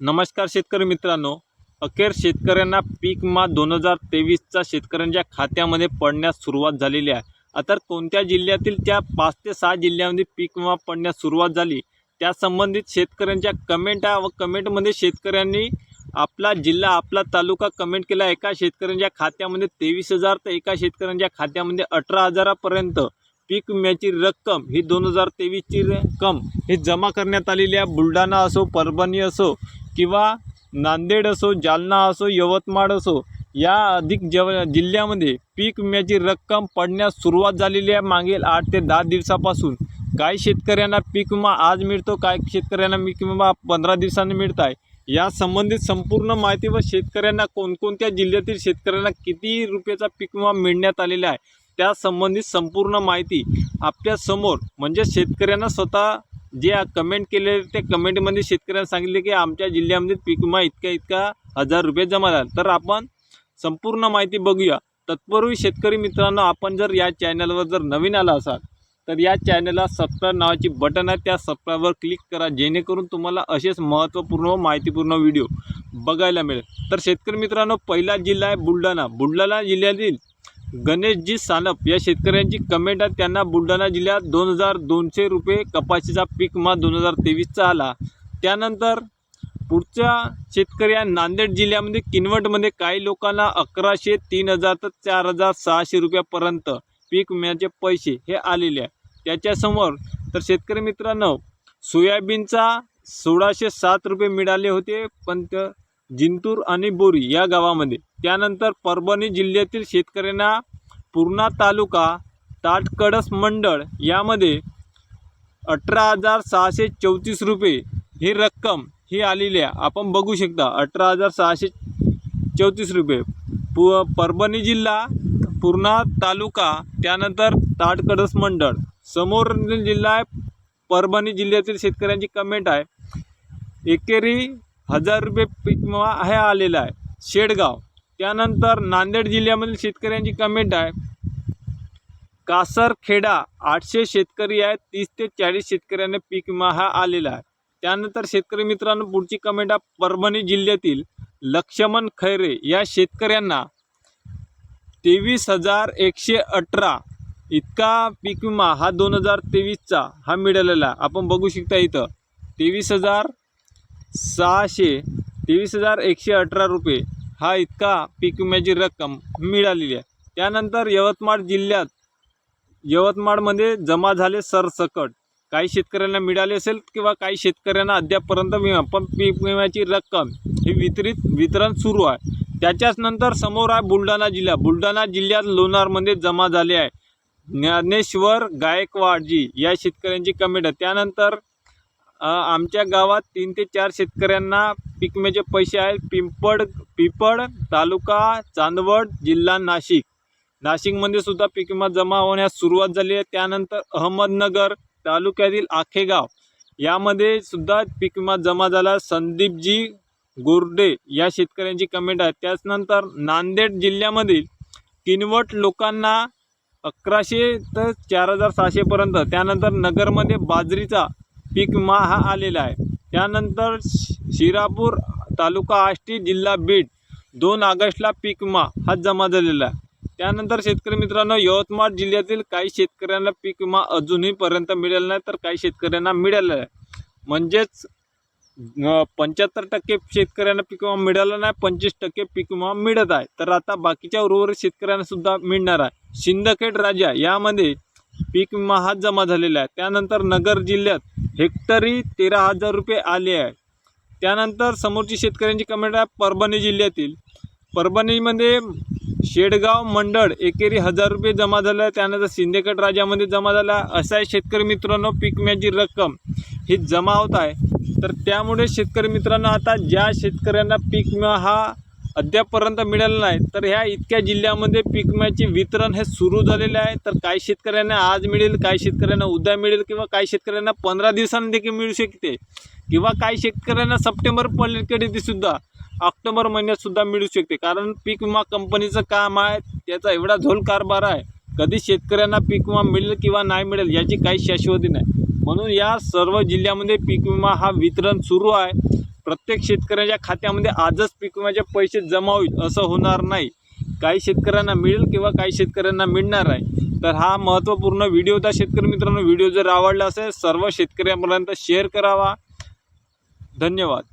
नमस्कार शेतकरी मित्रांनो. अखेर शेतकऱ्यांना पीक विमा दोन हजार तेवीसचा शेतकऱ्यांच्या खात्यामध्ये पडण्यास सुरुवात झालेली आहे. आता कोणत्या जिल्ह्यातील त्या पाच ते सहा जिल्ह्यामध्ये पीक विमा पडण्यास सुरुवात झाली? त्या संबंधित शेतकऱ्यांच्या कमेंट आहे व कमेंटमध्ये शेतकऱ्यांनी आपला जिल्हा आपला तालुका कमेंट केला. एका शेतकऱ्यांच्या खात्यामध्ये तेवीस हजार तर एका शेतकऱ्यांच्या खात्यामध्ये अठरा हजारापर्यंत पीक विम्याची रक्कम ही दोन हजार तेवीसची रक्कम ही जमा करण्यात आलेली आहे. बुलढाणा असो परभणी असो किंवा नांदेड असो जालना असो यवतमाळ असो या अधिक जव जिल्ह्यामध्ये पीक विम्याची रक्कम पडण्यास सुरुवात झालेली आहे मागील आठ ते दहा दिवसापासून. काही शेतकऱ्यांना पीक विमा आज मिळतो काही शेतकऱ्यांना पीक विमा पंधरा दिवसांनी मिळत आहे या संबंधित संपूर्ण माहिती व शेतकऱ्यांना कोणकोणत्या जिल्ह्यातील शेतकऱ्यांना किती रुपयाचा पीक विमा मिळण्यात आलेला आहे त्या संबंधित संपूर्ण माहिती आपल्यासमोर म्हणजे शेतकऱ्यांना स्वतः जे कमेंट केले ते कमेंटमध्ये शेतकऱ्यांना सांगितले की आमच्या जिल्ह्यामध्ये पीक विमा इतका इतका हजार रुपये जमा झाला. तर आपण संपूर्ण माहिती बघूया. तत्पूर्वी शेतकरी मित्रांनो आपण जर या चॅनलवर जर नवीन आला असाल तर या चॅनलला सबस्क्राईब नावाची बटन आहे. त्या सबस्क्राईबवर क्लिक करा. जेणेकरून तुम्हाला असेच महत्त्वपूर्ण व माहितीपूर्ण व्हिडिओ बघायला मिळेल. तर शेतकरी मित्रांनो पहिला जिल्हा आहे बुलढाणा. बुलढाणा जिल्ह्यातील गणेशजी सानप या शेतकऱ्यांची कमेंट आहे त्यांना बुलढाणा जिल्ह्यात दोन हजार दोनशे रुपये कपाशीचा पीक मा दोन हजार तेवीसचा आला. त्यानंतर पुढच्या शेतकरी नांदेड जिल्ह्यामध्ये किनवटमध्ये काही लोकांना अकराशे तीन हजार तर चार हजार सहाशे रुपयापर्यंत पीक विम्याचे पैसे हे आलेले आहे. त्याच्यासमोर तर शेतकरी मित्रांनो सोयाबीनचा सोळाशे सात रुपये मिळाले होते पण जिंतूर आणि बोरी या गावामध्ये त्यानंतर परभणी जिल्ह्यातील शेतकऱ्यांना पूर्णा तालुका ताटकडस मंडळ यामध्ये अठरा हजार सहाशे चौतीस रुपये ही रक्कम ही आलेली आहे. आपण बघू शकता अठरा हजार सहाशे चौतीस रुपये. पु परभणी जिल्हा पूर्णा तालुका त्यानंतर ताटकडस मंडळ. समोर जिल्हा आहे परभणी जिल्ह्यातील शेतकऱ्यांची कमेंट आहे. एकेरी हजार रुपये पीक विमा हे आलेला आहे. शेडगाव. त्यानंतर नांदेड जिल्ह्यामधील शेतकऱ्यांची कमेंट आहे कासरखेडा आठशे शेतकरी आहेत तीस ते चाळीस शेतकऱ्यांना पीक विमा हा आलेला आहे त्यानंतर शेतकरी मित्रांनो पुढची कमेंट आहे परभणी जिल्ह्यातील लक्ष्मण खैरे या शेतकऱ्यांना तेवीस हजार एकशे अठरा इतका पीक विमा हा दोन हजार तेवीसचा हा मिळालेला आहे. आपण बघू शकता इथं तेवीस हजार सहाशे तेवीस हजार एकशे अठरा रुपये हा इतका पीक विम्याची रक्कम मिळालेली आहे. त्यानंतर यवतमाळ जिल्ह्यात यवतमाळमध्ये जमा झाले सरसकट. काही शेतकऱ्यांना मिळाले असेल किंवा काही शेतकऱ्यांना अद्यापपर्यंत विमा पण पीक विम्याची रक्कम ही वितरित वितरण सुरू आहे. त्याच्याच नंतर समोर आहे बुलढाणा जिल्हा. बुलढाणा जिल्ह्यात लोणारमध्ये जमा झाले आहे. ज्ञानेश्वर गायकवाडजी या शेतकऱ्यांची कमेंट आहे. त्यानंतर आमच्या गावात तीन ते चार शेतकऱ्यांना पीक विम्याचे पैसे आहेत. पिंपड पिपळ तालुका चांदवड जिल्हा नाशिक. नाशिकमध्ये सुद्धा पीक विमा जमा होण्यास सुरुवात झाली आहे. त्यानंतर अहमदनगर तालुक्यातील आखेगाव यामध्ये सुद्धा पीक विमा जमा झाला. संदीपजी गोरडे या शेतकऱ्यांची कमेंट आहे त्याचनंतर नांदेड जिल्ह्यामधील किनवट लोकांना अकराशे तर चार हजार सहाशेपर्यंत त्यानंतर नगरमध्ये बाजरीचा पीक विमा हा आलेला आहे. त्यानंतर शि- शिरापूर तालुका आष्टी जिल्हा बीड दोन ऑगस्टला पीक विमा हा जमा झालेला आहे. त्यानंतर शेतकरी मित्रांनो यवतमाळ जिल्ह्यातील काही शेतकऱ्यांना पीक विमा अजूनहीपर्यंत मिळाला नाही तर काही शेतकऱ्यांना मिळालेला आहे म्हणजेच पंच्याहत्तर टक्के शेतकऱ्यांना पीक विमा मिळाला नाही पंचवीस टक्के पीक विमा मिळत आहे. तर आता बाकीच्या उर्वरित शेतकऱ्यांना सुद्धा मिळणार आहे. सिंदखेड राजा यामध्ये पीक विमा हा जमा झालेला आहे. त्यानंतर नगर जिल्ह्यात हेक्टरी तेरा हजार रुपये आले आहे. त्यानंतर समोरची शेतकऱ्यांची कमेंट आहे परभणी जिल्ह्यातील. परभणीमध्ये शेडगाव मंडळ एकेरी हजार रुपये जमा झालं आहे. त्यानंतर सिंदेकट राजामध्ये जमा झाला आहे. असा आहे शेतकरी मित्रांनो पीक विम्याची रक्कम. ही जमा होत आहे. तर त्यामुळे शेतकरी मित्रांनो आता ज्या शेतकऱ्यांना पीक विमा हा अद्यापपर्यंत मिळालं नाही. तर ह्या इतक्या जिल्ह्यामध्ये पीक विम्याचे वितरण हे सुरू झालेले आहे. तर काही शेतकऱ्यांना आज मिळेल काही शेतकऱ्यांना उद्या मिळेल किंवा काही शेतकऱ्यांना पंधरा दिवसांनी देखील मिळू शकते. किंवा काही शेतकऱ्यांना सप्टेंबर पलीकडे सुद्धा ऑक्टोबर महिन्यात सुद्धा मिळू शकते. कारण पीक विमा कंपनीचं काम आहे त्याचा एवढा झोल कारभार आहे. कधी शेतकऱ्यांना पीक विमा मिळेल किंवा नाही मिळेल याची काही शाश्वती नाही. म्हणून या सर्व जिल्ह्यामध्ये पीक विमा हा वितरण सुरू आहे. प्रत्येक शेतकऱ्याच्या खात्यामध्ये आजच पीक विम्याचे पैसे जमा होईल असं होणार नाही. काही शेतकऱ्यांना मिळेल किंवा काही शेतकऱ्यांना मिळणार आहे तर हा महत्त्वपूर्ण व्हिडिओ होता. शेतकरी मित्रांनो व्हिडिओ जर आवडला असेल सर्व शेतकऱ्यांपर्यंत शेअर करावा. धन्यवाद.